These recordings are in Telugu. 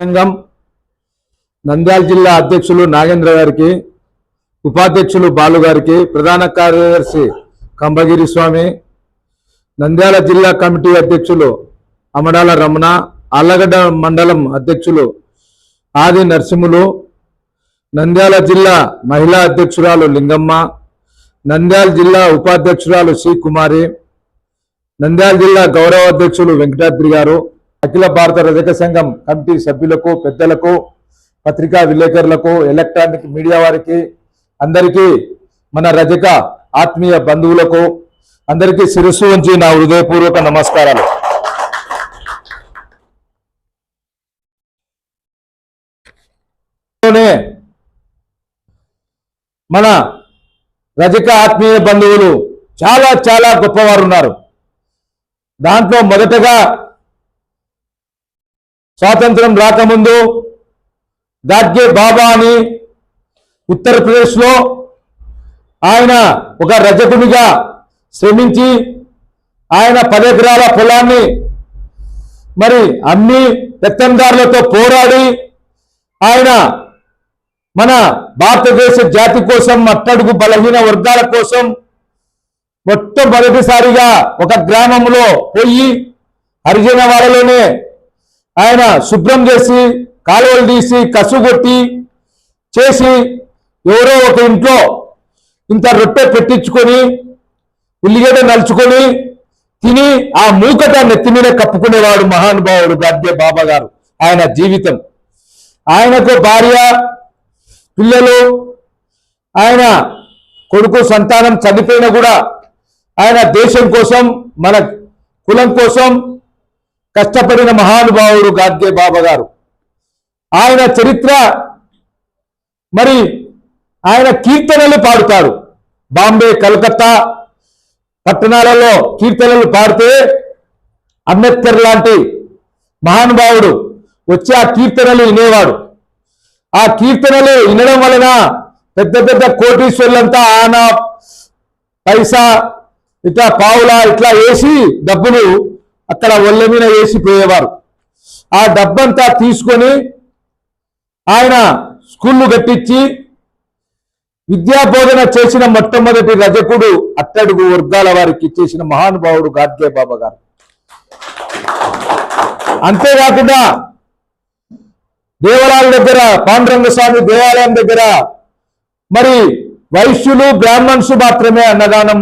సంఘం నంద్యాల జిల్లా అధ్యక్షులు నాగేంద్ర గారికి ఉపాధ్యక్షులు బాలు గారికి ప్రధాన కార్యదర్శి కంబగిరి స్వామి నంద్యాల జిల్లా కమిటీ అధ్యక్షులు అమడాల రమణ అల్లగడ్డ మండలం అధ్యక్షులు ఆది నరసింహులు నంద్యాల జిల్లా మహిళా అధ్యక్షురాలు లింగమ్మ నంద్యాల జిల్లా ఉపాధ్యక్షురాలు సి కుమారి నంద్యాల జిల్లా గౌరవ అధ్యక్షులు వెంకటాద్రి గారు అఖిల భారత రజక సంఘం కమిటీ సభ్యులకు పెద్దలకు పత్రికా విలేకరులకు ఎలక్ట్రానిక్ మీడియా వారికి అందరికీ మన రజక ఆత్మీయ బంధువులకు అందరికీ శిరస్సు ఉంచి నా హృదయపూర్వక నమస్కారాలు. మన రజక ఆత్మీయ బంధువులు చాలా చాలా గొప్పవారు ఉన్నారు. దాంట్లో మొదటగా స్వాతంత్రం రాకముందు గాడ్గే బాబా అని ఉత్తరప్రదేశ్లో ఆయన ఒక రజకునిగా శ్రమించి ఆయన పదెకరాల పొలాన్ని మరి అమ్మి పెత్తందారులతో పోరాడి ఆయన మన భారతదేశ జాతి కోసం అట్టడుగు బలహీన వర్గాల కోసం మొట్టమొదటిసారిగా ఒక గ్రామంలో పోయి హరిజన వాళ్ళలోనే ఆయన శుభ్రం చేసి కాలువలు తీసి కసుగొట్టి చేసి ఎవరో ఒక ఇంట్లో ఇంత రొట్టె పెట్టించుకొని ఉల్లిగడ్డ నలుచుకొని తిని ఆ మూకట నెత్తి మీద కప్పుకునేవాడు మహానుభావుడు గాడ్డే బాబా గారు. ఆయన జీవితం. ఆయనకు భార్య పిల్లలు ఆయన కొడుకు సంతానం చనిపోయినా కూడా ఆయన దేశం కోసం మన కులం కోసం కష్టపడిన మహానుభావుడు గాడ్గే బాబా గారు. ఆయన చరిత్ర మరి ఆయన కీర్తనలు పాడుతాడు. బాంబే కలకత్తా పట్టణాలలో కీర్తనలు పాడితే అంబేద్కర్ లాంటి మహానుభావుడు వచ్చి ఆ కీర్తనలు వినేవాడు. ఆ కీర్తనలు వినడం వలన పెద్ద పెద్ద కోటీశ్వర్లంతా ఆనా పైసా ఇట్లా పావులా ఇట్లా వేసి డబ్బులు అక్కడ ఒళ్ళ మీద వేసి పోయేవారు ఆ డబ్బంతా తీసుకొని ఆయన స్కూళ్ళు కట్టించి విద్యాబోధన చేసిన మొట్టమొదటి రజకుడు అట్టడుగు వర్గాల వారికి చేసిన మహానుభావుడు గాడ్గే బాబా గారు. అంతేకాకుండా దేవాలయాల దగ్గర పాండురంగ స్వామి దేవాలయం దగ్గర మరి వైశ్యులు బ్రాహ్మణ్స్ మాత్రమే అన్నదానం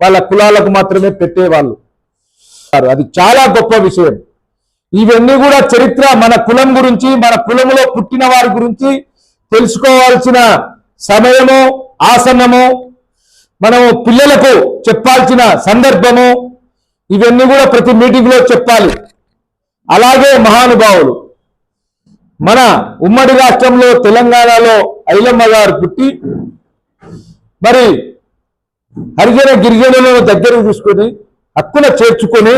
వాళ్ళ కులాలకు మాత్రమే పెట్టేవాళ్ళు. అది చాలా గొప్ప విషయం. ఇవన్నీ కూడా చరిత్ర మన కులం గురించి మన కులములో పుట్టిన వారి గురించి తెలుసుకోవాల్సిన సమయము ఆసన్నము మనము పిల్లలకు చెప్పాల్సిన సందర్భము ఇవన్నీ కూడా ప్రతి మీటింగ్లో చెప్పాలి. అలాగే మహానుభావులు. మన ఉమ్మడి రాష్ట్రంలో తెలంగాణలో ఐలమ్మ గారు పుట్టి మరి హరిజన గిరిజనులను దగ్గరకు తీసుకొని హక్కున చేర్చుకొని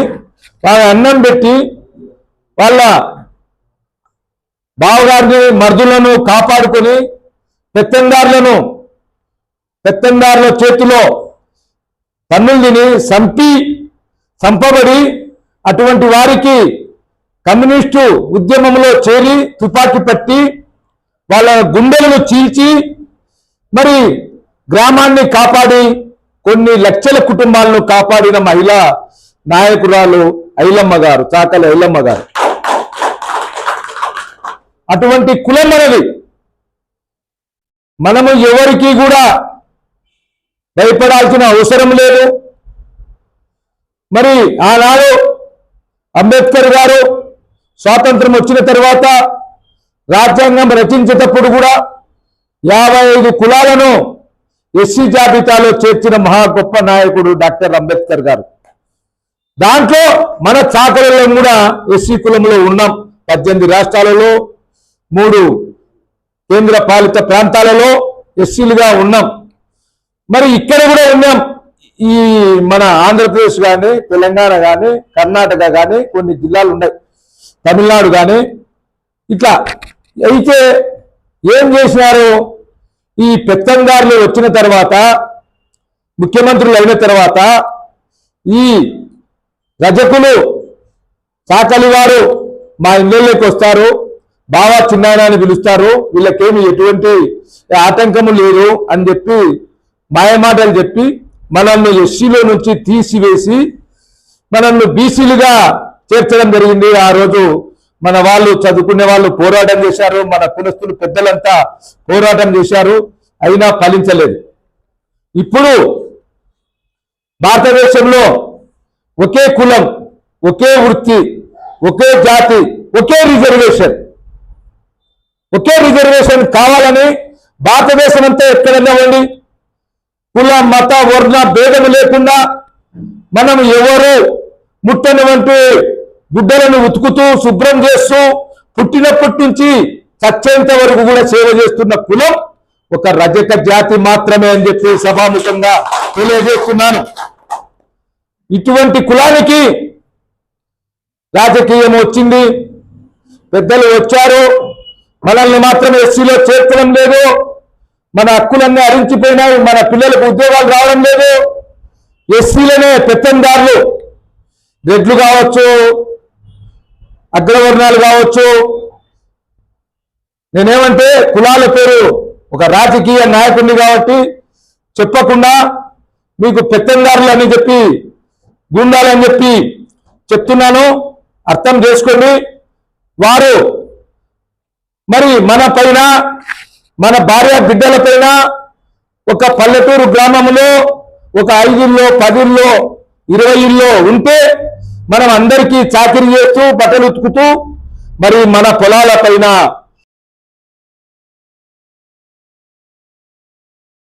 వాళ్ళ అన్నం పెట్టి వాళ్ళ బావగారిని మర్దులను కాపాడుకొని పెత్తందారులను పెత్తందారుల చేతిలో పన్నులు తిని సంపి సంపబడి అటువంటి వారికి కమ్యూనిస్టు ఉద్యమంలో చేరి తుపాకీ పట్టి వాళ్ళ గుండెలను చీల్చి మరి గ్రామాన్ని కాపాడి కొన్ని లక్షల కుటుంబాలను కాపాడిన మహిళా నాయకురాలు ఐలమ్మ గారు చాకలి ఐలమ్మ గారు. అటువంటి కులం మనది మనము ఎవరికి కూడా భయపడాల్సిన అవసరం లేదు. మరి ఆనాడు అంబేద్కర్ గారు స్వాతంత్రం వచ్చిన తర్వాత రాజ్యాంగం రచించేటప్పుడు కూడా యాభై ఐదు కులాలను ఎస్సీ జాబితాలో చేర్చిన మహా గొప్ప నాయకుడు డాక్టర్ అంబేద్కర్ గారు. దాంట్లో మన చాకలలో కూడా ఎస్సీ కులంలో ఉన్నాం. పద్దెనిమిది రాష్ట్రాలలో మూడు కేంద్ర పాలిత ప్రాంతాలలో ఎస్సీలుగా ఉన్నాం. మరి ఇక్కడ కూడా ఉన్నాం. ఈ మన ఆంధ్రప్రదేశ్ కానీ తెలంగాణ కానీ కర్ణాటక కానీ కొన్ని జిల్లాలు ఉన్నాయి. తమిళనాడు కానీ ఇట్లా. అయితే ఏం చేసినారు? ఈ పెత్తందారులు వచ్చిన తర్వాత ముఖ్యమంత్రులు అయిన తర్వాత ఈ రజకులు చాకలి వారు మా ఇళ్ళలోకి వస్తారు. బావా చిన్నాయన అని పిలుస్తారు. వీళ్ళకేమి ఎటువంటి ఆటంకము లేదు అని చెప్పి మాయమాటలు చెప్పి మనల్ని ఎస్సీలో నుంచి తీసివేసి మనల్ని బీసీలుగా చేర్చడం జరిగింది ఆ రోజు. మన వాళ్ళు చదువుకునే వాళ్ళు పోరాటం చేశారు మన కులస్తులు పెద్దలంతా పోరాటం చేశారు అయినా ఫలించలేదు. ఇప్పుడు భారతదేశంలో ఒకే కులం ఒకే వృత్తి ఒకే జాతి ఒకే రిజర్వేషన్ ఒకే రిజర్వేషన్ కావాలని భారతదేశం అంతా ఎక్కడన్నా ఉండి కుల మత వర్ణ భేదం లేకుండా మనం ఎవరు ముట్టనివంటి గుడ్డలను ఉతుకుతూ శుభ్రం చేస్తూ పుట్టినప్పటి నుంచి చచ్చేంత వరకు కూడా సేవ చేస్తున్న కులం ఒక రజక జాతి మాత్రమే అని చెప్పి సభాముఖంగా తెలియజేస్తున్నాను. ఇటువంటి కులానికి రాజకీయం వచ్చింది. పెద్దలు వచ్చారు. మనల్ని మాత్రం ఎస్సీలో చేర్చడం లేదు. మన హక్కులన్నీ అరించిపోయినాయి మన పిల్లలకు ఉద్యోగాలు రావడం లేదు. ఎస్సీలనే పెత్తందారులు. రెడ్లు కావచ్చు అగ్రవర్ణాలు కావచ్చు. నేనేమంటే కులాల పేరు ఒక రాజకీయ నాయకుడిని కాబట్టి చెప్పకుండా మీకు పెత్తందారులు అని చెప్పి గుండాలని చెప్పి చెప్తున్నాను. అర్థం చేసుకోండి. వారు మరి మన పైన మన భార్య బిడ్డల పైన ఒక పల్లెటూరు గ్రామంలో ఒక ఐదుల్లో పదిల్లో ఇరవైల్లో ఉంటే మనం అందరికీ చాకరీ చేస్తూ బట్టలు ఉతుకుతూ మరి మన పొలాల పైన